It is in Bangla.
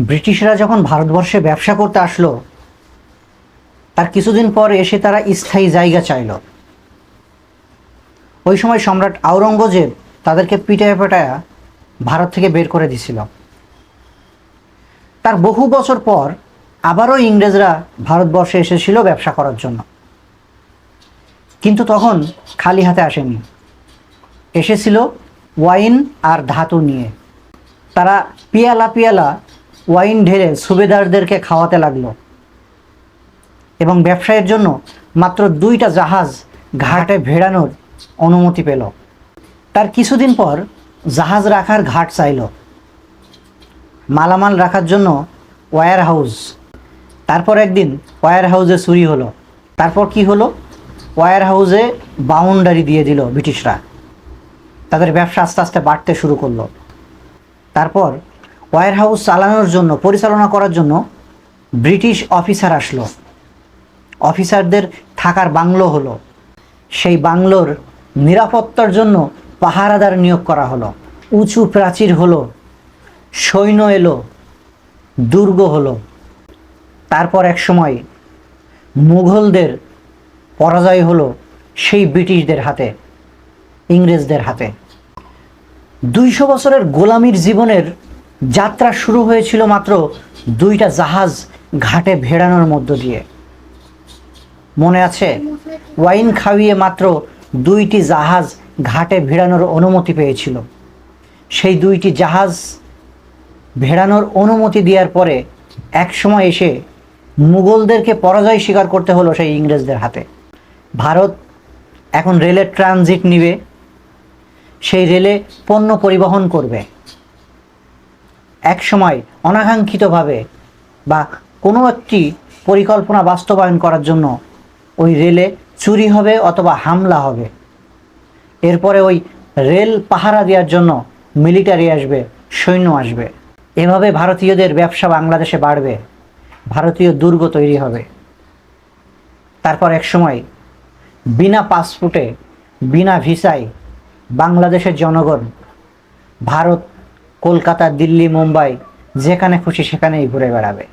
ব্রিটিশরা যখন ভারতবর্ষে ব্যবসা করতে আসলো, তার কিছুদিন পর এসে তারা স্থায়ী জায়গা চাইল। ওই সময় সম্রাট আওরঙ্গজেব তাদেরকে পিটায় পেটায়া ভারত থেকে বের করে দিছিল। তার বহু বছর পর আবারও ইংরেজরা ভারতবর্ষে এসেছিল ব্যবসা করার জন্য। কিন্তু তখন খালি হাতে আসেনি। এসেছিল ওয়াইন আর ধাতু নিয়ে। তারা পিয়ালা পিয়ালা ওয়াইন ঢেলে সুবেদারদেরকে খাওয়াতে লাগল। এবং ব্যবসায়ের জন্য মাত্র দুইটা জাহাজ ঘাটে ভেড়ানোর অনুমতি পেল। তার কিছুদিন পর জাহাজ রাখার ঘাট চাইল। মালামাল রাখার জন্য ওয়্যার হাউস। তারপর একদিন ওয়্যার হাউসে চুরি হলো। তারপর কি হলো? ওয়্যার হাউসে বাউন্ডারি দিয়ে দিল ব্রিটিশরা। তাদের ব্যবসা আস্তে আস্তে বাড়তে শুরু করল। তারপর ওয়্যার হাউস চালানোর জন্য, পরিচালনা করার জন্য ব্রিটিশ অফিসার আসলো। অফিসারদের থাকার বাংলো হলো। সেই বাংলোর নিরাপত্তার জন্য পাহারাদার নিয়োগ করা হলো। উঁচু প্রাচীর হলো, সৈন্য এলো, দুর্গ হলো। তারপর এক সময় মুঘলদের পরাজয় হলো সেই ব্রিটিশদের হাতে, ইংরেজদের হাতে। দুইশো বছরের গোলামির জীবনের যাত্রা শুরু হয়েছিল মাত্র দুইটা জাহাজ ঘাটে ভেড়ানোর মধ্য দিয়ে। মনে আছে, ওয়াইন খাইয়ে মাত্র দুইটি জাহাজ ঘাটে ভেড়ানোর অনুমতি পেয়েছিল। সেই দুইটি জাহাজ ভেড়ানোর অনুমতি দেওয়ার পরে এক সময় এসে মুঘলদেরকে পরাজয় স্বীকার করতে হলো সেই ইংরেজদের হাতে। ভারত এখন রেলের ট্রানজিট নিবে, সেই রেলে পণ্য পরিবহন করবে। এক সময় অনাকাঙ্ক্ষিতভাবে বা কোনো একটি পরিকল্পনা বাস্তবায়ন করার জন্য ওই রেলে চুরি হবে অথবা হামলা হবে। এরপরে ওই রেল পাহারা দেওয়ার জন্য মিলিটারি আসবে, সৈন্য আসবে। এভাবে ভারতীয়দের ব্যবসা বাংলাদেশে বাড়বে, ভারতীয় দুর্গ তৈরি হবে। তারপর এক সময় বিনা পাসপোর্টে, বিনা ভিসায় বাংলাদেশের জনগণ ভারত কলকাতা দিল্লি মুম্বাই যেখানে খুশি সেখানেই ঘুরে বেড়াবে।